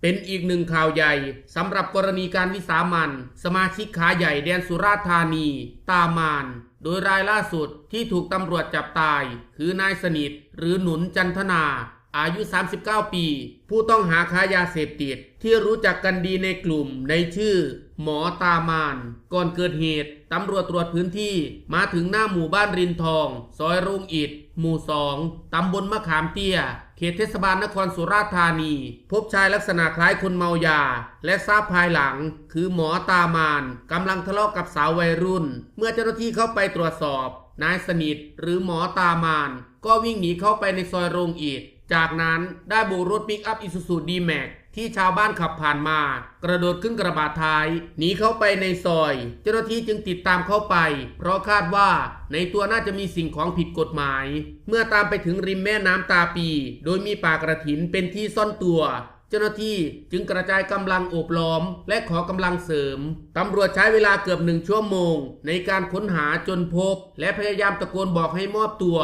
เป็นอีกหนึ่งข่าวใหญ่สำหรับกรณีการวิสามันสมาชิกขาใหญ่แดนสุราษฎร์ธานี ตามาน โดยรายล่าสุดที่ถูกตำรวจจับตาย คือนายสนิท หรือหนุนจันทนา อายุ 39 ปี ผู้ต้องหาค้ายาเสพติด ที่รู้จักกันดีในกลุ่มในชื่อ หมอตามาน ก่อนเกิดเหตุตำรวจตรวจพื้นที่มาถึงหน้าหมู่บ้านรินทอง ซอยรุ่งอิฐหมู่สองตำบลมะขามเตี้ย เขตเทศบาลนครสุราษฎร์ธานี พบชายลักษณะคล้ายคนเมายา และทราบภายหลัง คือหมอตามานกำลังทะเลาะกับสาววัยรุ่น เมื่อเจ้าหน้าที่เข้าไปตรวจสอบ นายสนิทหรือหมอตามาน ก็วิ่งหนีเข้าไปในซอยโรงอิฐจากนั้นได้บูรถปิกอัพอิซูซูดีแม็ก ที่ชาวบ้านขับผ่านมา กระโดดขึ้นกระบะท้ายหนีเข้าไปในซอย เจ้าหน้าที่จึงติดตามเข้าไป เพราะคาดว่าในตัวน่าจะมีสิ่งของผิดกฎหมาย เมื่อตามไปถึงริมแม่น้ำตาปี โดยมีป่ากระถินเป็นที่ซ่อนตัวเจ้าหน้าที่จึงกระจายกำลังโอบล้อม และขอกำลังเสริม ตำรวจใช้เวลาเกือบหนึ่งชั่วโมง ในการค้นหาจนพบ และพยายามตะโกนบอกให้มอบตัว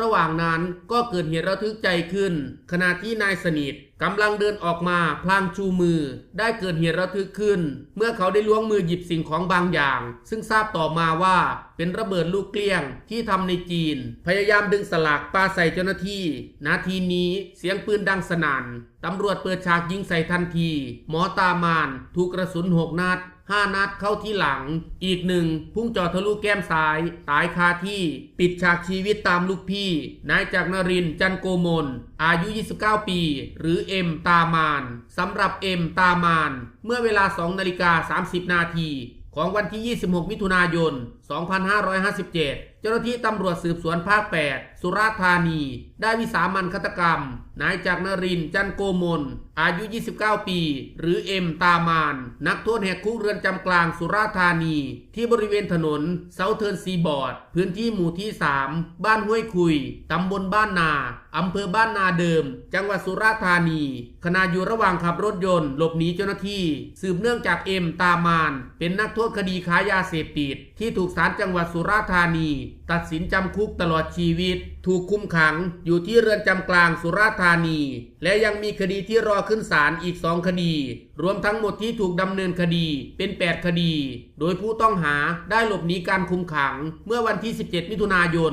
ระหว่างนั้นก็เกิดเหตุระทึกใจขึ้น ขณะที่นายสนิท กำลังเดินออกมาพลางชูมือ ได้เกิดเหตุระทึกขึ้น เมื่อเขาได้ล้วงมือหยิบสิ่งของบางอย่าง ซึ่งทราบต่อมาว่าเป็นระเบิดลูกเกลี้ยงที่ทำในจีน พยายามดึงสลากปาใส่เจ้าหน้าที่ นาทีนี้เสียงปืนดังสนั่นตำรวจเปิดฉากยิงใส่ทันที หมอตามานถูกกระสุนหกนัด ห้านัดเข้าที่หลัง อีกหนึ่งพุ่งจอทะลุแก้มซ้าย ตายคาที่ ปิดฉากชีวิตตามลูกพี่ นายจากรนรินจันโกมล อายุ 29 ปี หรือเอ็มตามานสำหรับเอ็มตามาน เมื่อเวลา 2 นาฬิกา 30 นาทีของวันที่ 26 มิถุนายน 2557 เจ้าหน้าที่ตำรวจสืบสวนภาค 8 สุราษฎร์ธานี ได้วิสามันฆาตกรรม นายจากรนรินจันโกมล อายุ 29 ปี หรือเอ็มตามาน นักโทษแหกคุกเรือนจำกลางสุราษฎร์ธานี ที่บริเวณถนนเซาเทิร์นซีบอร์ด พื้นที่หมู่ที่ 3 บ้านห้วยคุย ตำบลบ้านนา อำเภอบ้านนาเดิม จังหวัดสุราษฎร์ธานี ขณะอยู่ระหว่างขับรถยนต์ หลบหนีเจ้าหน้าที่ สืบเนื่องจากเอ็มตามาน เป็นนักโทษคดีค้ายาเสพติดที่ถูกศาลจังหวัดสุราษฎร์ธานี ตัดสินจำคุกตลอดชีวิต ถูกคุมขังอยู่ที่เรือนจำกลางสุราษฎร์ธานี และยังมีคดีที่รอขึ้นศาลอีก 2 คดี รวมทั้งหมดที่ถูกดำเนินคดีเป็น 8 คดี โดยผู้ต้องหาได้หลบหนีการคุมขังเมื่อวันที่ 17 มิถุนายน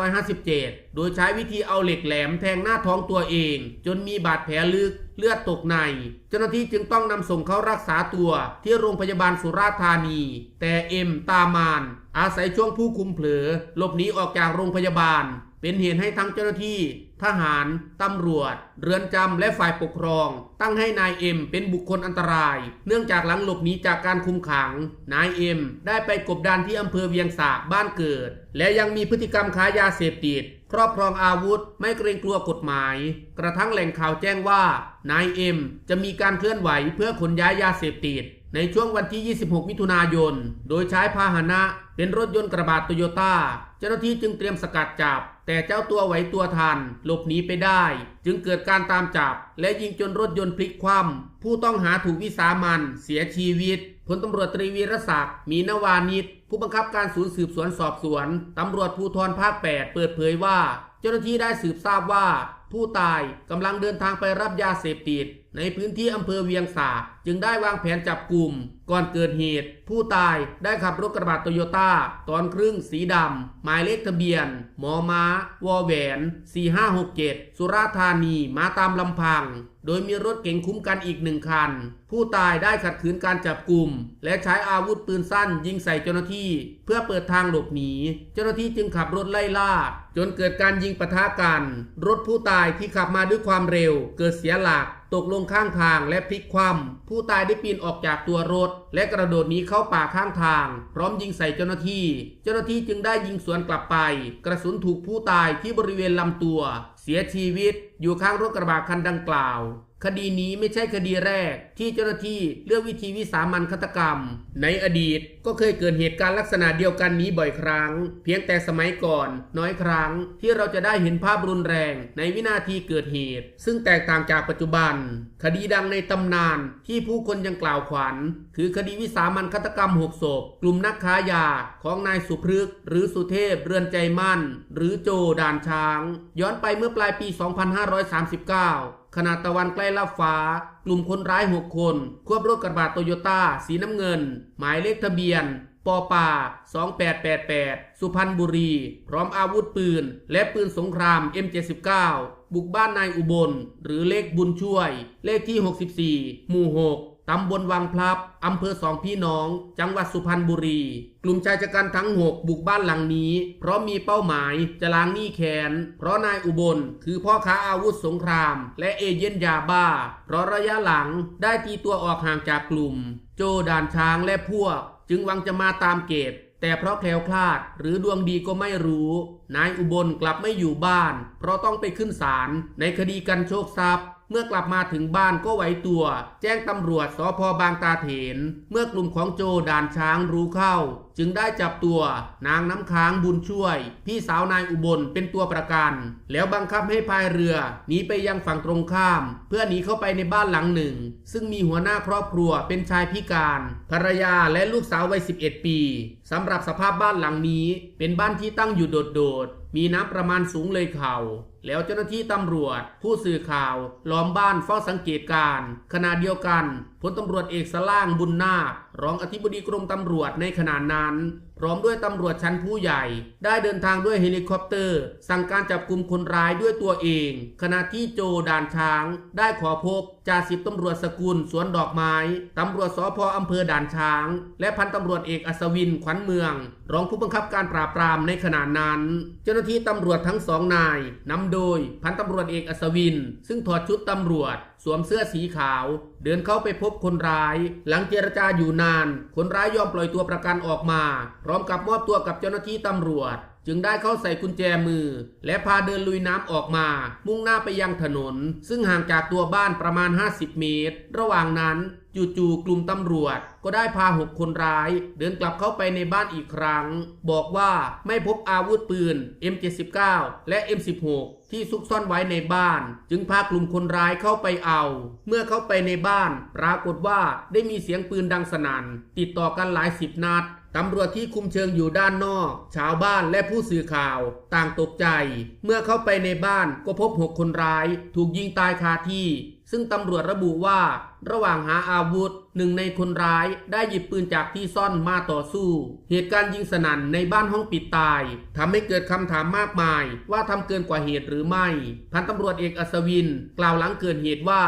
2557 โดยใช้วิธีเอาเหล็กแหลมแทงหน้าท้องตัวเอง จนมีบาดแผลลึก เลือดตกใน เจ้าหน้าที่จึงต้องนำส่งเขารักษาตัวที่โรงพยาบาลสุราษฎร์ธานี แต่เอ็มตามาน อาศัยช่วงผู้คุมเผลอหลบหนีออกจากโรงพยาบาล เป็นเหตุให้ทั้งเจ้าหน้าที่ ทหาร ตำรวจ เรือนจำและฝ่ายปกครอง ตั้งให้นายเอ็มเป็นบุคคลอันตราย เนื่องจากหลังหลบหนีจากการคุมขัง นายเอ็มได้ไปกบดานที่อำเภอเวียงสาบ้านเกิด และยังมีพฤติกรรมค้ายาเสพติด ครอบครองอาวุธไม่เกรงกลัวกฎหมาย กระทั่งแหล่งข่าวแจ้งว่านายเอ็มจะมีการเคลื่อนไหวเพื่อขนย้ายยาเสพติด ในช่วงวันที่ 26 มิถุนายน โดยใช้พาหนะเป็นรถยนต์กระบะโตโยต้า เจ้าหน้าที่จึงเตรียมสกัดจับ แต่เจ้าตัวไหวตัวทัน หลบหนีไปได้ จึงเกิดการตามจับ และยิงจนรถยนต์พลิกคว่ำผู้ต้องหาถูกวิสามันเสียชีวิต พลตำรวจตรีวีรศักดิ์มีนวานิชผู้บังคับการศูนย์สืบสวนสอบสวนตำรวจภูธรภาค 8 เปิดเผยว่า เจ้าหน้าที่ได้สืบทราบว่า ผู้ตายกำลังเดินทางไปรับยาเสพติดในพื้นที่อำเภอเวียงสาจึงได้วางแผนจับกลุ่ม ก่อนเกิดเหตุ ผู้ตายได้ขับรถกระบะโตโยต้าตอนครึ่งสีดำ หมายเลขทะเบียนหมอม้าวอแหวน 4567 สุราษฎร์ธานีมาตามลำพัง โดยมีรถเก๋งคุ้มกันอีกหนึ่งคัน ผู้ตายได้ขัดขืนการจับกลุ่ม และใช้อาวุธปืนสั้นยิงใส่เจ้าหน้าที่ เพื่อเปิดทางหลบหนี เจ้าหน้าที่จึงขับรถไล่ล่า จนเกิดการยิงปะทะกัน รถผู้ตายที่ขับมาด้วยความเร็ว เกิดเสียหลัก ตกลงข้างทางและพลิกคว่ำผู้ตายได้ปีนออกจากตัวรถ และกระโดดหนีเข้าป่าข้างทาง พร้อมยิงใส่เจ้าหน้าที่ เจ้าหน้าที่จึงได้ยิงสวนกลับไป กระสุนถูกผู้ตายที่บริเวณลำตัว เสียชีวิตอยู่ข้างรถกระบะคันดังกล่าว คดีนี้ไม่ใช่คดีแรก ที่เจ้าหน้าที่เลือกวิธีวิสามันฆาตกรรม ในอดีตก็เคยเกิดเหตุการณ์ลักษณะเดียวกันนี้บ่อยครั้ง เพียงแต่สมัยก่อน น้อยครั้งที่เราจะได้เห็นภาพรุนแรงในวินาทีเกิดเหตุ ซึ่งแตกต่างจากปัจจุบัน คดีดังในตำนานที่ผู้คนยังกล่าวขวัญ คือคดีวิสามันฆาตกรรมหกศพกลุ่มนักค้ายาของนายสุพฤกษ์หรือสุเทพเรือนใจมั่น หรือโจด่านช้าง ย้อนไปเมื่อปลายปี 2539 ขณะตะวันใกล้ลับฟ้า กลุ่มคนร้ายหกคน ควบรถกระบะโตโยต้า สีน้ำเงิน หมายเลขทะเบียนปอป่า 2888 สุพรรณบุรี พร้อมอาวุธปืน และปืนสงคราม M79 บุกบ้านนายอุบล หรือเลขบุญช่วย เลขที่ 64 หมู่ 6 ตำบลวังพลับอำเภอสองพี่น้อง จังหวัดสุพรรณบุรี กลุ่มชายชะกันทั้ง6บุกบ้านหลังนี้ เพราะมีเป้าหมายจะล้างหนี้แค้นเพราะนายอุบล คือพ่อค้าอาวุธสงคราม และเอเย่นยาบ้า เพราะระยะหลังได้ตีตัวออกห่างจากกลุ่ม โจด่านช้างและพวก จึงหวังจะมาตามเกตแต่เพราะแคล้วคลาดหรือดวงดีก็ไม่รู้ นายอุบลกลับไม่อยู่บ้าน เพราะต้องไปขึ้นศาลในคดีกันโชคทรัพย์ เมื่อกลับมาถึงบ้านก็ไหวตัว แจ้งตำรวจสพบางตาเถน เมื่อกลุ่มของโจด่านช้างรู้เข้า จึงได้จับตัวนางน้ำค้างบุญช่วย พี่สาวนายอุบลเป็นตัวประกัน แล้วบังคับให้พายเรือหนีไปยังฝั่งตรงข้าม เพื่อหนีเข้าไปในบ้านหลังหนึ่ง ซึ่งมีหัวหน้าครอบครัวเป็นชายพิการ ภรรยาและลูกสาววัย11 ปี สำหรับสภาพบ้านหลังนี้ เป็นบ้านที่ตั้งอยู่โดดๆ มีน้ำประมาณสูงเลยเข่า แล้วเจ้าหน้าที่ตำรวจ ผู้สื่อข่าว ล้อมบ้านเฝ้าสังเกตการณ์ขณะเดียวกันพลตำรวจเอกสล่างบุญนาครองอธิบดีกรมตำรวจในขณะนั้น พร้อมด้วยตำรวจชั้นผู้ใหญ่ ได้เดินทางด้วยเฮลิคอปเตอร์ สั่งการจับกลุ่มคนร้ายด้วยตัวเอง ขณะที่โจด่านช้าง ได้ขอพบ จ่าสิบตำรวจสกุลสวนดอกไม้ ตำรวจสพอำเภอด่านช้าง และพันตำรวจเอกอัศวินขวัญเมือง รองผู้บังคับการปราบปรามในขณะนั้น เจ้าหน้าที่ตำรวจทั้งสองนายนำโดยพันตำรวจเอกอัศวิน ซึ่งถอดชุดตำรวจ สวมเสื้อสีขาว เดินเข้าไปพบคนร้าย หลังเจรจาอยู่นาน คนร้ายยอมปล่อยตัวประกันออกมา พร้อมกับมอบตัวกับเจ้าหน้าที่ตำรวจ จึงได้เข้าใส่กุญแจมือ และพาเดินลุยน้ำออกมา มุ่งหน้าไปยังถนน ซึ่งห่างจากตัวบ้านประมาณ 50 เมตร ระหว่างนั้นจู่ๆกลุ่มตำรวจ ก็ได้พาหกคนร้าย เดินกลับเข้าไปในบ้านอีกครั้ง บอกว่าไม่พบอาวุธปืน M79 และ M16 ที่ซุกซ่อนไว้ในบ้าน จึงพากลุ่มคนร้ายเข้าไปเอา เมื่อเข้าไปในบ้าน ปรากฏว่าได้มีเสียงปืนดังสนั่นติดต่อกันหลายสิบนัด ตำรวจที่คุมเชิงอยู่ด้านนอก ชาวบ้านและผู้สื่อข่าว ต่างตกใจ เมื่อเข้าไปในบ้านก็พบหกคนร้าย ถูกยิงตายคาที่ ซึ่งตำรวจระบุว่า ระหว่างหาอาวุธหนึ่งในคนร้ายได้หยิบปืนจากที่ซ่อนมาต่อสู้ เหตุการณ์ยิงสนั่นในบ้านห้องปิดตายทำให้เกิดคำถามมากมาย ว่าทำเกินกว่าเหตุหรือไม่ พันตำรวจเอกอัศวิน กล่าวหลังเกิดเหตุว่า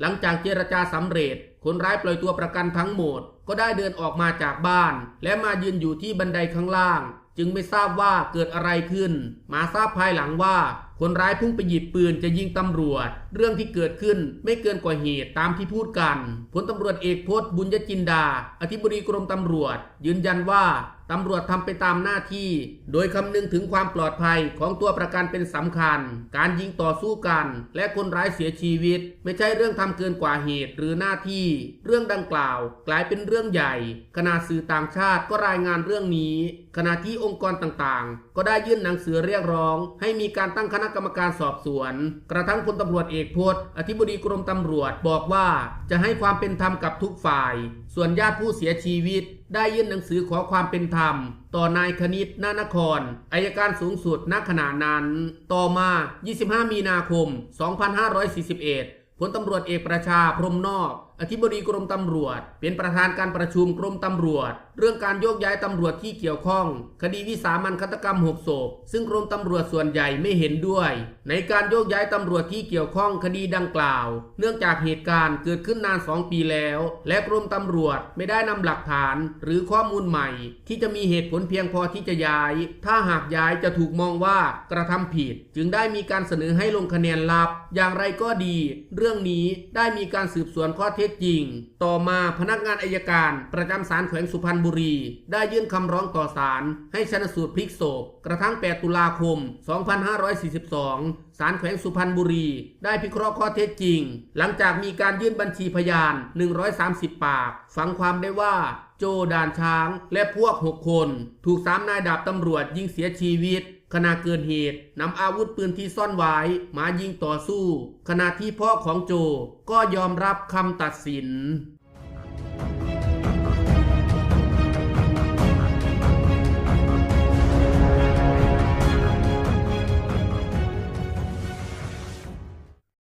หลังจากเจรจาสำเร็จ คนร้ายปล่อยตัวประกันทั้งหมด ก็ได้เดินออกมาจากบ้าน และมายืนอยู่ที่บันไดข้างล่าง จึงไม่ทราบว่าเกิดอะไรขึ้น มาทราบภายหลังว่า คนร้ายพุ่งไปหยิบปืนจะยิงตำรวจ เรื่องที่เกิดขึ้นไม่เกินกว่าเหตุตามที่พูดกันพลตำรวจเอกพจน์บุญยจินดา อธิบดีกรมตำรวจ ยืนยันว่า ตำรวจทำไปตามหน้าที่ โดยคำนึงถึงความปลอดภัยของตัวประกันเป็นสำคัญ การยิงต่อสู้กัน และคนร้ายเสียชีวิต ไม่ใช่เรื่องทำเกินกว่าเหตุหรือหน้าที่ เรื่องดังกล่าว กลายเป็นเรื่องใหญ่ขณะสื่อต่างชาติก็รายงานเรื่องนี้ ขณะที่องค์กรต่างๆ ก็ได้ยื่นหนังสือเรียกร้อง ให้มีการตั้งคณะกรรมการสอบสวน กระทั่งพลตำรวจเอกพจน์อธิบดีกรมตำรวจบอกว่าจะให้ความเป็นธรรมกับทุกฝ่ายส่วนญาติผู้เสียชีวิต ได้ยื่นหนังสือขอความเป็นธรรม ต่อนายคณิตนานครอายการสูงสุดณขณะนั้น ต่อมา 25 มีนาคม 2541 ผลตำรวจเอกประชาพรมนอก อธิบดีกรมตำรวจ เป็นประธานการประชุมกรมตำรวจ เรื่องการโยกย้ายตำรวจที่เกี่ยวข้อง คดีวิสามันฆาตกรรมหกศพซึ่งกรมตำรวจส่วนใหญ่ไม่เห็นด้วย ในการโยกย้ายตำรวจที่เกี่ยวข้องคดีดังกล่าว เนื่องจากเหตุการณ์เกิดขึ้นนานสองปีแล้ว และกรมตำรวจไม่ได้นำหลักฐานหรือข้อมูลใหม่ ที่จะมีเหตุผลเพียงพอที่จะย้าย ถ้าหากย้ายจะถูกมองว่ากระทำผิด จึงได้มีการเสนอให้ลงคะแนนลับ อย่างไรก็ดี เรื่องนี้ได้มีการสืบสวนข้อเท็จจจริง ต่อมาพนักงานอายการ ประจำศาลแขวงสุพรรณบุรี ได้ยื่นคำร้องต่อศาลให้ชนสูตรพลิกศพกระทั่ง 8 ตุลาคม 2542 ศาลแขวงสุพรรณบุรี ได้พิเคราะห์ข้อเท็จจริง หลังจากมีการยื่นบัญชีพยาน 130 ปาก ฟังความได้ว่าโจด่านช้าง และพวก 6 คน ถูกสามนายดาบตำรวจยิงเสียชีวิต ขณะเกิดเหตุนำอาวุธปืนที่ซ่อนไว้มายิงต่อสู้ ขณะที่พ่อของโจก็ยอมรับคำตัดสิน